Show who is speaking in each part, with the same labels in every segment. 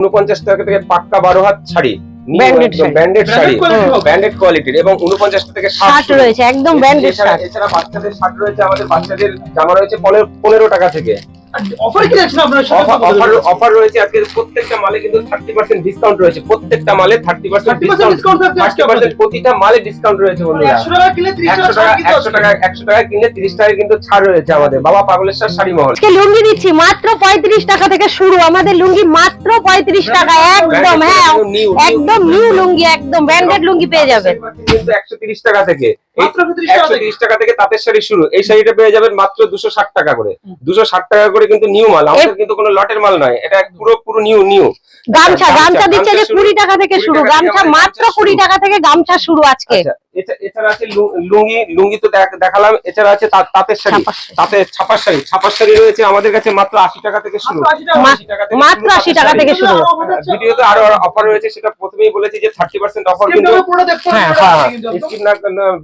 Speaker 1: উনপঞ্চাশ টাকা থেকে পাক্কা বারো হাত sari.
Speaker 2: Sari.
Speaker 1: Branded sari.
Speaker 3: quality
Speaker 1: branded কোয়ালিটির এবং উনপঞ্চাশ থেকে
Speaker 2: ষাট রয়েছে একদম ব্র্যান্ডেড
Speaker 1: এছাড়া বাচ্চাদের শার্ট রয়েছে আমাদের বাচ্চাদের জামা রয়েছে পনেরো পনেরো টাকা থেকে।
Speaker 3: অফার কি রাখছেন আপনারা সেটা
Speaker 1: অফার অফার রয়েছে আজকে। প্রত্যেকটা মালে কিন্তু থার্টি পার্সেন্ট ডিসকাউন্ট রয়েছে। প্রত্যেকটা মালে থার্টি পার্সেন্ট
Speaker 3: 30%
Speaker 1: ডিসকাউন্ট
Speaker 3: discount থাকছে আজকে
Speaker 1: প্রতিটা মালে ডিসকাউন্ট রয়েছে বন্ধুরা।
Speaker 3: 100 টাকা কিনলে 30
Speaker 1: একশো
Speaker 3: টাকা
Speaker 1: টাকা
Speaker 3: ছাড়
Speaker 1: একশো
Speaker 3: দিতে
Speaker 1: টাকা একশো টাকা কিনলে তিরিশ টাকা কিন্তু ছাড় রয়েছে আমাদের। বাবা পাগলেশ্বর শাড়ি মহল।
Speaker 2: আজকে লুঙ্গি দিচ্ছি মাত্র পঁয়ত্রিশ টাকা থেকে শুরু। আমাদের লুঙ্গি মাত্র পঁয়ত্রিশ টাকা। একদম হ্যাঁ একদম নিউ লুঙ্গি একদম। ব্র্যান্ডেড লুঙ্গি পেয়ে যাবেন।
Speaker 1: কিন্তু একশো তিরিশ টাকা থেকে।
Speaker 3: 30 টাকা থেকে।
Speaker 1: টাকা থেকে তাঁতের শাড়ি শুরু। এই শাড়িটা পেয়ে যাবেন মাত্র দুশো ষাট টাকা করে। দুশো ষাট টাকা করে কিন্তু নিউ মাল। আমাদের কিন্তু কোনো লটের মাল নয়। এটা পুরো পুরো নিউ নিউ।
Speaker 2: গামছা গামছা দিচ্ছে যে
Speaker 1: শুরু।
Speaker 2: কুড়ি টাকা থেকে শুরু। গামছা মাত্র কুড়ি টাকা থেকে গামছা শুরু আজকে।
Speaker 1: আচ্ছা, এছাড়া আছে লুঙ্গি লুঙ্গি তো দেখালাম এছাড়া আছে তাঁতের শাড়ি তাঁতের ছাপার শাড়ি ছাপার শাড়ি রয়েছে আমাদের কাছে মাত্র আশি টাকা থেকে শুরু
Speaker 3: মাত্র 80 টাকা।
Speaker 2: মা-
Speaker 1: 80 টাকা থেকে শুরু
Speaker 2: 80
Speaker 1: তাঁতের
Speaker 2: টাকা
Speaker 1: শাড়ি।
Speaker 2: থেকে শুরু।
Speaker 1: ভিডিওতে আরও অফার রয়েছে সেটা প্রথমেই বলেছি যে থার্টি পার্সেন্ট অফার কিন্তু হ্যাঁ হ্যাঁ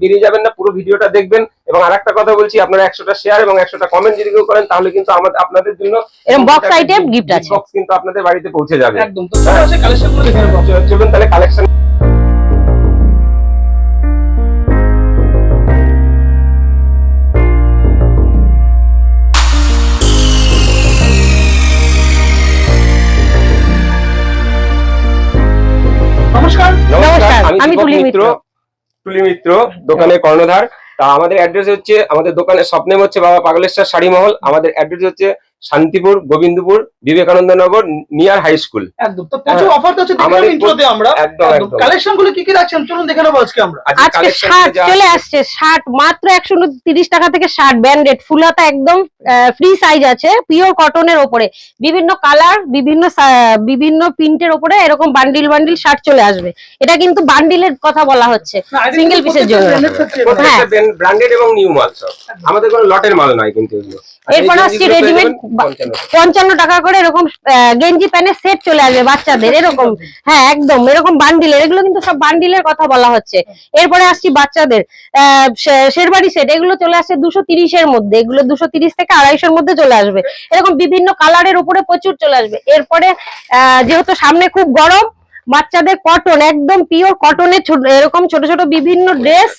Speaker 1: বেরিয়ে যাবেন না পুরো ভিডিওটা দেখবেন এবং আরেকটা কথা বলছি আপনারা একশোটা শেয়ার এবং একশোটা কমেন্ট যদি কেউ করেন তাহলে কিন্তু আমাদের আপনাদের জন্য
Speaker 2: এরকম box item gift আছে।
Speaker 1: বক্স কিন্তু আপনাদের বাড়িতে পৌঁছে যাবে
Speaker 3: একদম তো
Speaker 1: চলুন তাহলে কালেকশন
Speaker 2: আমি তুলি মিত্র।
Speaker 1: তুলি মিত্র দোকানের কর্ণধার। তা আমাদের অ্যাড্রেস হচ্ছে আমাদের দোকানের স্বপ্নে নেম হচ্ছে বাবা পাগলেশ্বর শাড়ি মহল আমাদের অ্যাড্রেস হচ্ছে Shantipur Gobindapur Vivekananda Nagar near high school.
Speaker 3: একদম। তো প্রচুর অফার তো হচ্ছে দেখলাম ইন্ট্রোতে আমরা।
Speaker 1: একদম, একদম।
Speaker 3: কালেকশনগুলো কি কি রাখছেন? চলুন দেখে নেব আজকে আমরা।
Speaker 2: আজকে শার্ট চলে আসছে শার্ট মাত্র একশো তিরিশ টাকা থেকে শার্ট ফুলাতা একদম ফ্রি সাইজ আছে পিওর কটনের ওপরে। বিভিন্ন কালার বিভিন্ন বিভিন্ন প্রিন্টের ওপরে এরকম বান্ডিল বান্ডিল শার্ট চলে আসবে। এটা কিন্তু বান্ডিলের কথা বলা হচ্ছে। সিঙ্গেল পিসের জন্য। হ্যাঁ।
Speaker 1: ব্র্যান্ডেড এবং নিউ মাল সব। আমাদের কোনো লটের মাল নয় কিন্তু এগুলো।
Speaker 2: এরপর আসছে রেডিমেড
Speaker 1: যাবেন 55 টাকা।
Speaker 2: পঞ্চান্ন। টাকা করে এরকম গেঞ্জি প্যান্টের সেট চলে আসবে বাচ্চাদের এরকম। হ্যাঁ একদম এরকম বান্ডিলের এগুলো কিন্তু সব বান্ডিলের কথা বলা হচ্ছে। এরপরে আসছি বাচ্চাদের শেরবাড়ি সেট এগুলো চলে আসছে দুশো তিরিশের মধ্যে এগুলো দুশো তিরিশ থেকে আড়াইশোর মধ্যে চলে আসবে। এরকম বিভিন্ন কালারের উপরে প্রচুর চলে আসবে। এরপরে আহ, যেহেতু সামনে খুব গরম বাচ্চাদের কটন একদম পিওর কটনের ছোট এরকম ছোট ছোট বিভিন্ন ড্রেস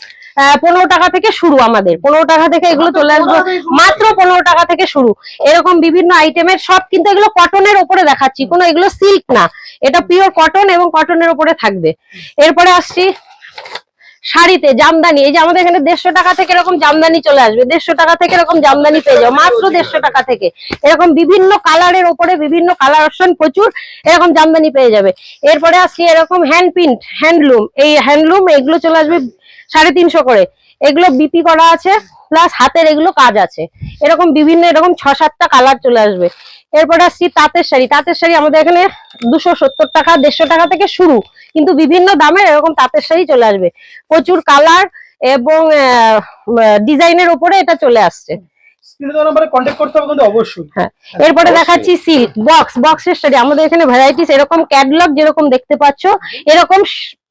Speaker 2: পনেরো টাকা থেকে শুরু আমাদের। পনেরো টাকা থেকে এগুলো চলে আসবে। মাত্র পনেরো টাকা থেকে শুরু। এরকম বিভিন্ন আইটেমের সব কিন্তু এগুলো কটনের উপরে দেখাচ্ছি। কোনো এগুলো সিল্ক না। এটা পিওর কটন এবং কটনের উপরে থাকবে। এরপরে আসছি শাড়িতে জামদানি। এই যে আমাদের এখানে দেড়শো টাকা থেকে এরকম জামদানি চলে আসবে। দেড়শো টাকা থেকে এরকম জামদানি পেয়ে যাও। মাত্র দেড়শো টাকা থেকে। এরকম বিভিন্ন কালারের ওপরে বিভিন্ন কালার অপশন প্রচুর এরকম জামদানি পেয়ে যাবে। এরপরে আসছি এরকম হ্যান্ড প্রিন্ট হ্যান্ডলুম এই হ্যান্ডলুম এগুলো চলে আসবে সাড়ে তিনশো করে। এগুলো বিপি করা আছে প্লাস হাতের এগুলো কাজ আছে। এরকম বিভিন্ন, এরকম ছ সাতটা কালার চলে আসবে। এরপর আসছি তাঁতের শাড়ি। তাঁতের শাড়ি আমাদের এখানে দুশো সত্তর টাকা, দেড়শো টাকা থেকে শুরু। কিন্তু বিভিন্ন দামের এরকম তাঁতের শাড়ি চলে আসবে। প্রচুর কালার এবং ডিজাইনের উপরে এটা চলে আসছে।
Speaker 3: স্ক্রিনে দেওয়া নাম্বারে কন্ট্যাক্ট করতে হবে কিন্তু অবশ্যই।
Speaker 2: হ্যাঁ এরপরে দেখাচ্ছি সিল্ক বক্স বক্সের শাড়ি আমাদের এখানে ভ্যারাইটিস এরকম ক্যাটলগ যেরকম দেখতে পাচ্ছ এরকম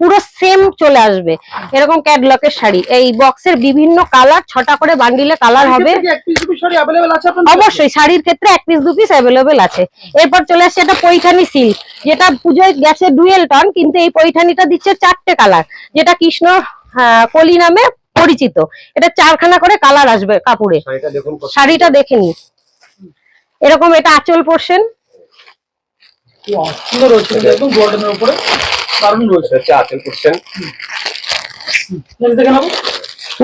Speaker 2: পুরো সেম চলে আসবে। এরকম ক্যাটলগের শাড়ি এই বক্সের বিভিন্ন কালার ছটা করে বান্ডিলে কালার হবে। অবশ্যই শাড়ির ক্ষেত্রে এক পিস দু পিস অ্যাভেলেবেল আছে। এরপর চলে আসছে একটা পৈঠানি সিল্ক যেটা পুজোয় গেছে ডুয়েল টন কিন্তু এই পৈঠানিটা দিচ্ছে চারটে কালার যেটা কৃষ্ণ আহ, কলি নামে পরিচিত। এটা চারখানা করে কালার আসবে কাপড়ে
Speaker 1: শাড়িটা দেখুন কত
Speaker 2: শাড়িটা দেখে নি এরকম এটা আঁচল পোর্শন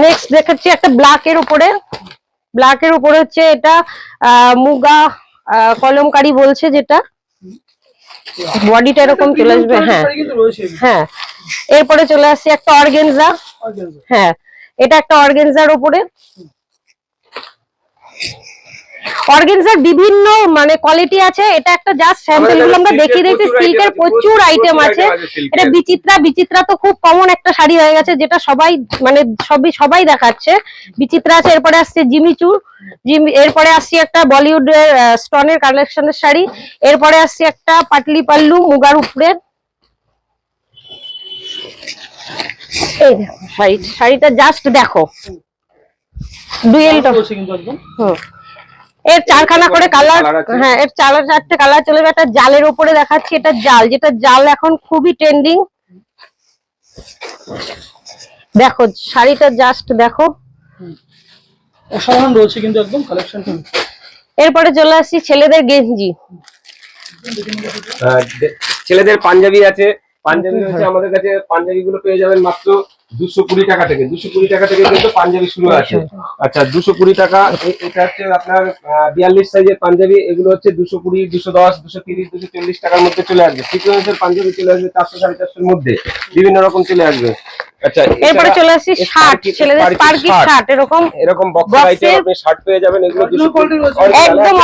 Speaker 2: নেক্সট দেখাচ্ছি একটা ব্ল্যাক এর উপরে। ব্ল্যাক এর উপরে হচ্ছে এটা মুগা কলমকারি বলছে যেটা। বডিটা এরকম চলে আসবে হ্যাঁ। হ্যাঁ। এরপরে চলে আসছে একটা অর্গেনজা। হ্যাঁ। এটা একটা অর্গেনজার উপরে। অর্গেনজার বিভিন্ন মানে কোয়ালিটি আছে। এটা একটা জাস্ট স্যাম্পলগুলো আমরা দেখিয়ে দিয়েছি। সিল্কের প্রচুর আইটেম আছে। এটা বিচিত্রা বিচিত্রা তো খুব কমন একটা শাড়ি হয়ে গেছে যেটা সবাই মানে সবই সবাই দেখাচ্ছে। বিচিত্রা আছে এরপরে আসছে জিমিচু জিমি এরপরে আসছে একটা বলিউডের স্টোনের কালেকশনের শাড়ি। এরপরে আসছে একটা পাটলি পাল্লু মুগার উপরে। এই দেখো শাড়ি শাড়িটা জাস্ট দেখো। হুম। এর চারখানা করে কালার হ্যাঁ এর চার চারটে কালার চলে যাবে। একটা জালের উপরে দেখাচ্ছি এটা জাল। যেটা জাল এখন খুবই ট্রেন্ডিং দেখো শাড়িটা জাস্ট দেখো।
Speaker 3: অসাধারণ রয়েছে কিন্তু একদম কালেকশন
Speaker 2: এরপরে চলে আসছি ছেলেদের গেঞ্জি।
Speaker 1: ছেলেদের পাঞ্জাবি আছে পাঞ্জাবি হচ্ছে আমাদের কাছে পাঞ্জাবি গুলো পেয়ে যাবেন মাত্র দুশো কুড়ি টাকা থেকে দুশো কুড়ি টাকা থেকে কিন্তু পাঞ্জাবি শুরু আছে। আচ্ছা দুশো কুড়ি টাকা এটা হচ্ছে আপনার বিয়াল্লিশ সাইজের পাঞ্জাবি এগুলো হচ্ছে দুশো কুড়ি দুশো দশ দুশো তিরিশ দুশো চল্লিশ টাকার মধ্যে চলে আসবে। সিকোয়েন্সের পাঞ্জাবি চলে আসবে চারশো সাড়ে চারশোর মধ্যে। বিভিন্ন রকম চলে আসবে। আচ্ছা
Speaker 2: এরপরে চলে আসছি শার্ট ছেলেদের স্পার্কি শার্ট। এরকম
Speaker 1: এরকম বক্স আইটেম আপনি শার্ট পেয়ে যাবেন এগুলো।
Speaker 2: একদম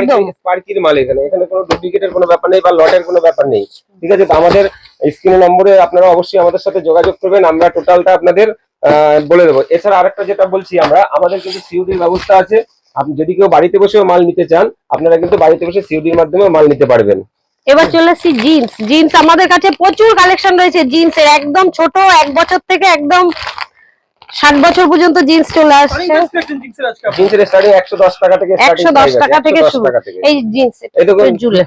Speaker 2: একদম।
Speaker 1: স্পার্কির মাল এখানে। এখানে কোনো ডুপ্লিকেটের কোনো ব্যাপার নেই বা লটের কোনো ব্যাপার নেই। ঠিক আছে তো আমাদের স্ক্রিন নম্বরে আপনারা অবশ্যই আমাদের সাথে যোগাযোগ করবেন, আমরা টোটালটা আপনাদের বলে দেবো। এছাড়া আরেকটা যেটা বলছি আমরা, আমাদের কিন্তু সিউডির ব্যবস্থা আছে। আপনি যদি কেউ বাড়িতে বসেও মাল নিতে চান, আপনারা কিন্তু বাড়িতে বসে সিউডির মাধ্যমে মাল নিতে পারবেন।
Speaker 2: এবার চলে আসছি জিন্স। জিন্স আমাদের কাছে প্রচুর কালেকশন রয়েছে জিন্সের, একদম ছোট, এক বছর থেকে একদম ষাট বছর পর্যন্ত জিন্স চলে আসছে।
Speaker 3: জিন্সের
Speaker 1: স্টার্টিং একশো দশ টাকা থেকে
Speaker 2: একশো দশ টাকা থেকে শুরু। এই জিন্স
Speaker 1: এটা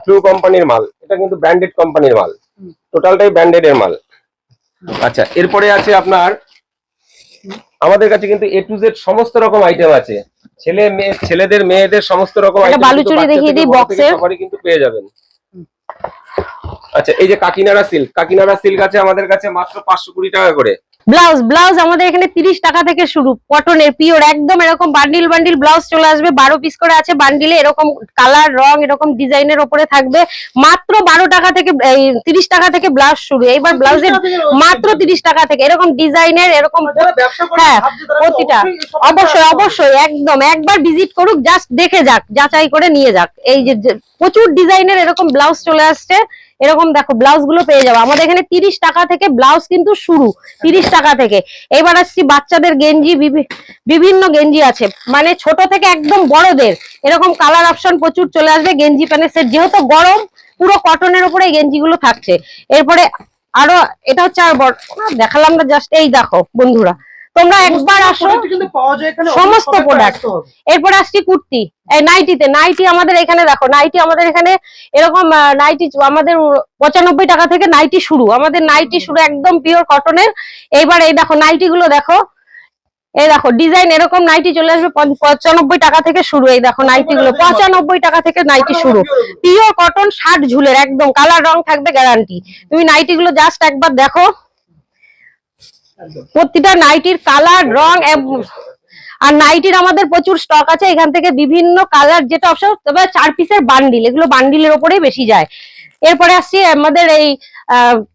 Speaker 1: ট্রু কোম্পানির মাল এটা কিন্তু ব্র্যান্ডেড কোম্পানির মাল। টোটালটাই ব্র্যান্ডেড এর মাল। আচ্ছা এরপরে আছে আপনার আমাদের কাছে কিন্তু এ টু জেড সমস্ত রকম আইটেম আছে। ছেলে মেয়ে ছেলেদের মেয়েদের সমস্ত রকম item
Speaker 2: বালুচরী দেখিয়ে দিই এর।
Speaker 1: সবারই কিন্তু পেয়ে যাবেন। আচ্ছা এই যে কাকিনাড়া সিল্ক কাকিনাড়া সিল্ক আছে আমাদের কাছে মাত্র পাঁচশো কুড়ি টাকা করে।
Speaker 2: ব্লাউজ ব্লাউজ আমাদের এখানে তিরিশ টাকা থেকে শুরু। কটনের পিওর একদম এরকম বান্ডিল বান্ডিল ব্লাউজ চলে আসবে। বারো পিস করে আছে বান্ডিলে এরকম কালার রং এরকম ডিজাইনের ওপরে থাকবে। মাত্র বারো টাকা থেকে তিরিশ টাকা থেকে ব্লাউজ শুরু। এইবার ব্লাউজের
Speaker 3: 30 টাকা থেকে রয়েছে।
Speaker 2: মাত্র তিরিশ টাকা থেকে এরকম ডিজাইনের এরকম হ্যাঁ, প্রতিটা।
Speaker 3: অবশ্যই
Speaker 2: অবশ্যই একদম। একবার ভিজিট করুক জাস্ট দেখে যাক যাচাই করে নিয়ে যাক। এই যে প্রচুর ডিজাইনের এরকম ব্লাউজ চলে আসছে। এরকম দেখো ব্লাউজগুলো পেয়ে যাব। আমাদের এখানে তিরিশ টাকা থেকে ব্লাউজ কিন্তু শুরু, তিরিশ টাকা থেকে। এবার আসছি বাচ্চাদের গেঞ্জি বিভিন্ন গেঞ্জি আছে। মানে ছোট থেকে একদম বড়দের, এরকম কালার অপশন প্রচুর চলে আসবে। গেঞ্জি প্যান্টের সেট যেহেতু গরম, পুরো কটনের উপরে গেঞ্জিগুলো থাকছে। এরপরে আরও, এটা হচ্ছে আর বড় দেখালাম না জাস্ট এই দেখো, বন্ধুরা। তোমরা একবার আসো। সমস্ত
Speaker 3: হবে।
Speaker 2: এরপর আসছি কুর্তি। এই নাইটিতে নাইটি আমাদের এখানে দেখো নাইটি আমাদের এখানে এরকম নাইটি আমাদের পঁচানব্বই টাকা থেকে নাইটি শুরু। আমাদের নাইটি শুরু একদম পিওর কটনের এইবার এই দেখো নাইটি গুলো দেখো। এই দেখো ডিজাইন এরকম নাইটি চলে আসবে পঁচানব্বই টাকা থেকে শুরু। এই দেখো নাইটি গুলো পঁচানব্বই টাকা থেকে নাইটি শুরু। পিওর কটন শার্ট ঝুলের একদম কালার রং থাকবে গ্যারান্টি তুমি নাইটি গুলো জাস্ট একবার দেখো। প্রতিটা নাইটির কালার রং আর নাইটির আমাদের প্রচুর স্টক আছে। এখান থেকে বিভিন্ন কালার যেটা অপশন তবে চার পিসের বান্ডিল এগুলো বান্ডিলের ওপরেই বেশি যায়। এরপরে আসছি আমাদের এই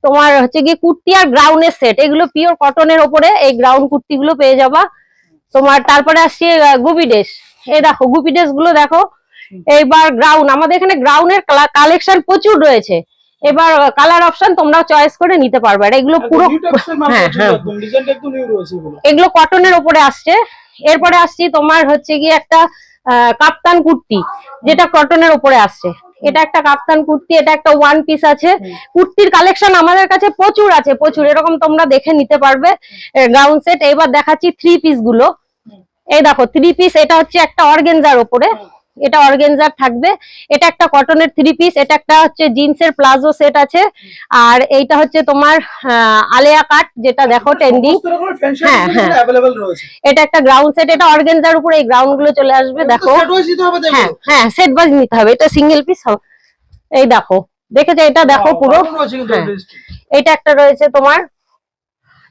Speaker 2: তোমার হচ্ছে গিয়ে কুর্তি আর গ্রাউন্ডের সেট এগুলো পিওর কটনের ওপরে এই গ্রাউন্ড কুর্তি গুলো পেয়ে যাবা। তোমার তারপরে আসছি গুপি ড্রেস এই দেখো, গুপি ড্রেসগুলো দেখো। এইবার গ্রাউন্ড আমাদের এখানে গ্রাউন্ডের কালেকশন প্রচুর রয়েছে। এবার কালার অপশন তোমরা চয়েস করে নিতে পারবে। আর এগুলো
Speaker 3: একদম
Speaker 2: পুরো হ্যাঁ, হ্যাঁ।
Speaker 3: এগুলো।
Speaker 2: কটনের ওপরে আসছে। এরপরে আসছি তোমার হচ্ছে গিয়ে একটা কাপ্তান কুর্তি যেটা কটনের ওপরে আসছে। এটা একটা কাপ্তান কুর্তি এটা একটা ওয়ান পিস আছে। কুর্তির কালেকশন আমাদের কাছে প্রচুর আছে প্রচুর। এরকম তোমরা দেখে নিতে পারবে গাউন সেট এবার দেখাচ্ছি থ্রি পিসগুলো। এই দেখো থ্রি পিস এটা হচ্ছে একটা অর্গেনজার ওপরে। এটা অর্গেনজার থাকবে। এটা একটা কটনের থ্রি পিস এটা একটা হচ্ছে জিন্সের প্লাজো সেট আছে। আর এইটা হচ্ছে তোমার আলেয়া কাট যেটা দেখো ট্রেন্ডিং হ্যাঁ, হ্যাঁ। এটা একটা গ্রাউন্ড সেট এটা অর্গেনজার উপরে এই গ্রাউন্ডগুলো চলে আসবে দেখো। হ্যাঁ হ্যাঁ সেট বাজ নিতে হবে। এটা সিঙ্গেল পিস এই দেখো। দেখেছ? এটা দেখো পুরো। হ্যাঁ। এটা একটা রয়েছে তোমার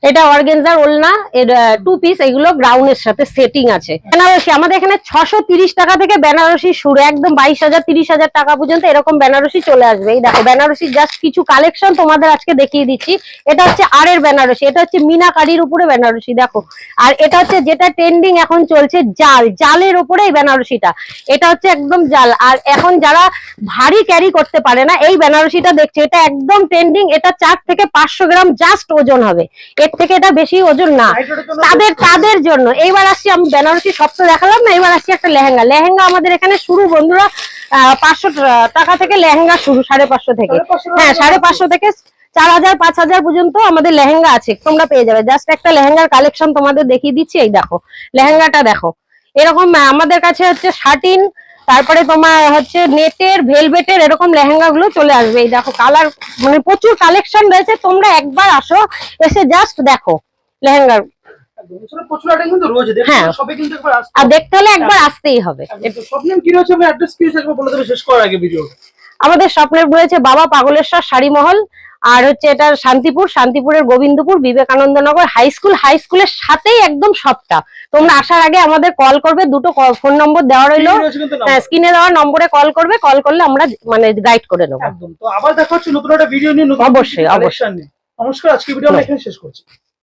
Speaker 2: এটা অর্গেনজার ওলনা, এর টু পিস এগুলো গ্রাউন্ডের সাথে সেটিং আছে। বেনারসি, আমাদের এখানে ছশো টাকা থেকে বেনারসি শুরু, একদম বাইশ হাজার, তিরিশ হাজার টাকা পর্যন্ত এরকম বেনারসি চলে আসবে। এই দেখো বেনারসি জাস্ট কিছু কালেকশন তোমাদের আজকে দেখিয়ে দিচ্ছি। এটা হচ্ছে আর এর বেনারসি, এটা হচ্ছে মিনাকারির উপরে বেনারসি, দেখো। আর এটা হচ্ছে যেটা ট্রেন্ডিং এখন চলছে, জাল। জালের উপরে এই বেনারসিটা। এটা হচ্ছে একদম জাল। আর এখন যারা ভারী ক্যারি করতে পারে না, এই বেনারসিটা দেখছে, এটা একদম ট্রেন্ডিং এটা চার থেকে পাঁচশো গ্রাম জাস্ট ওজন হবে। থেকে এটা বেশি ওজন না। তাদের তাদের জন্য। এইবার আসছি আমি বেনারসি সব তো দেখালাম না এবার আসছি একটা লেহেঙ্গা। লেহেঙ্গা আমাদের এখানে শুরু বন্ধুরা পাঁচশো টাকা থেকে লেহেঙ্গা শুরু সাড়ে পাঁচশো থেকে। হ্যাঁ সাড়ে পাঁচশো থেকে চার হাজার পাঁচ হাজার পর্যন্ত আমাদের লেহেঙ্গা আছে তোমরা পেয়ে যাবে। জাস্ট একটা লেহেঙ্গার কালেকশন তোমাদের দেখিয়ে দিচ্ছি এই দেখো। লেহেঙ্গাটা দেখো। এরকম আমাদের কাছে হচ্ছে শার্টিন তারপরে তোমার হচ্ছে নেটের ভেলভেটের এরকম লেহেঙ্গা গুলো চলে আসবে। এই দেখো কালার মানে প্রচুর কালেকশন রয়েছে। তোমরা একবার আসো এসে জাস্ট দেখো লেহেঙ্গার। হ্যাঁ। আর দেখতে হলে একবার আসতেই হবে। আমাদের স্বপ্নের রয়েছে বাবা পাগলেশ্বর শাড়ি মহল আর হচ্ছে এটা শান্তিপুর শান্তিপুরের Gobindapur Vivekanandanagar high school high স্কুলের সাথেই একদম সবটা। তোমরা আসার আগে আমাদের কল করবে দুটো ফোন নম্বর দেওয়া রইল। হ্যাঁ স্ক্রিনে দেওয়া নম্বরে কল করবে কল করলে আমরা মানে গাইড করে নেব।
Speaker 3: অবশ্যই আবার দেখা হচ্ছে নতুন একটা ভিডিও নিয়ে
Speaker 2: অবশ্যই
Speaker 3: অবশ্যই, নমস্কার আজকে ভিডিও আমরা এখানে শেষ করছি।